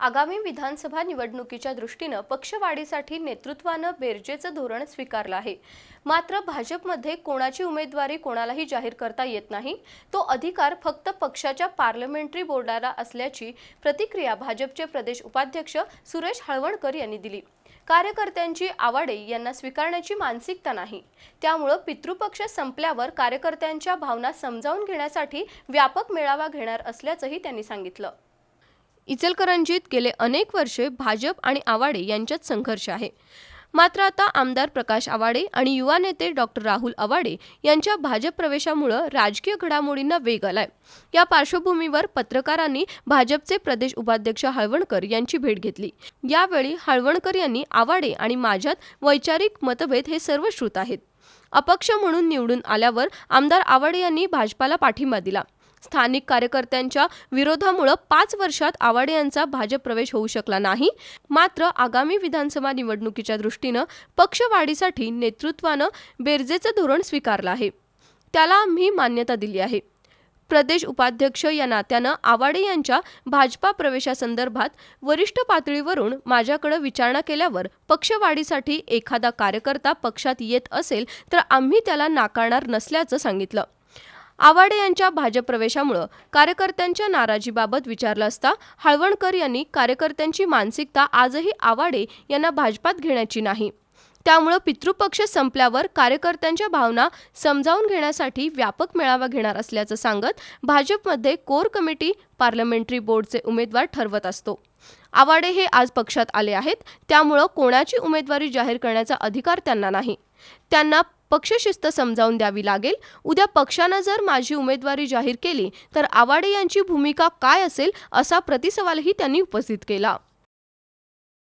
आगामी विधानसभा निवडणुकीच्या दृष्टीनं पक्षवाढीसाठी नेतृत्वानं बेरजेचं धोरण स्वीकारलं आहे. मात्र भाजपमध्ये कोणाची उमेदवारी कोणालाही जाहीर करता येत नाही. तो अधिकार फक्त पक्षाच्या पार्लमेंटरी बोर्डाला असल्याची प्रतिक्रिया भाजपचे प्रदेश उपाध्यक्ष सुरेश हळवणकर यांनी दिली. कार्यकर्त्यांची आवाडे यांना स्वीकारण्याची मानसिकता नाही. त्यामुळं पितृपक्ष संपल्यावर कार्यकर्त्यांच्या भावना समजावून घेण्यासाठी व्यापक मेळावा घेणार असल्याचंही त्यांनी सांगितलं. इचलकरंजीत गेले अनेक वर्षे भाजप आणि आवाडे यांच्यात संघर्ष आहे. मात्र आता आमदार प्रकाश आवाडे आणि युवा नेते डॉक्टर राहुल आवाडे यांच्या भाजप प्रवेशामुळं राजकीय घडामोडींना वेग आलाय. या पार्श्वभूमीवर पत्रकारांनी भाजपचे प्रदेश उपाध्यक्ष हळवणकर यांची भेट घेतली. यावेळी हळवणकर यांनी आवाडे आणि माझ्यात वैचारिक मतभेद हे सर्व श्रुत आहेत. अपक्ष म्हणून निवडून आल्यावर आमदार आवाडे यांनी भाजपाला पाठिंबा दिला. स्थानिक कार्यकर्त्यांच्या विरोधामुळं पाच वर्षात आवाडे यांचा भाजप प्रवेश होऊ शकला नाही. मात्र आगामी विधानसभा निवडणुकीच्या दृष्टीनं पक्षवाढीसाठी नेतृत्वानं बेरजेचं धोरण स्वीकारलं आहे. त्याला आम्ही मान्यता दिली आहे. प्रदेश उपाध्यक्ष या नात्यानं आवाडे यांच्या भाजपा प्रवेशासंदर्भात वरिष्ठ पातळीवरून माझ्याकडे विचारणा केल्यावर पक्षवाढीसाठी एखादा कार्यकर्ता पक्षात येत असेल तर आम्ही त्याला नाकारणार नसल्याचं सांगितलं. आवाडे यांच्या भाजप प्रवेशामुळं कार्यकर्त्यांच्या नाराजीबाबत विचारलं असता हळवणकर यांनी कार्यकर्त्यांची मानसिकता आजही आवाडे यांना भाजपात घेण्याची नाही. त्यामुळं पितृपक्ष संपल्यावर कार्यकर्त्यांच्या भावना समजावून घेण्यासाठी व्यापक मेळावा घेणार असल्याचं सांगत भाजपमध्ये कोर कमिटी पार्लमेंटरी बोर्डचे उमेदवार ठरवत असतो. आवाडे हे आज पक्षात आले आहेत त्यामुळं कोणाची उमेदवारी जाहीर करण्याचा अधिकार त्यांना नाही. त्यांना पक्षशिस्त समजावून द्यावी लागेल. उद्या पक्षानं जर माझी उमेदवारी जाहीर केली तर आवाडे यांची भूमिका काय असेल असा प्रतिसवालही त्यांनी उपस्थित केला.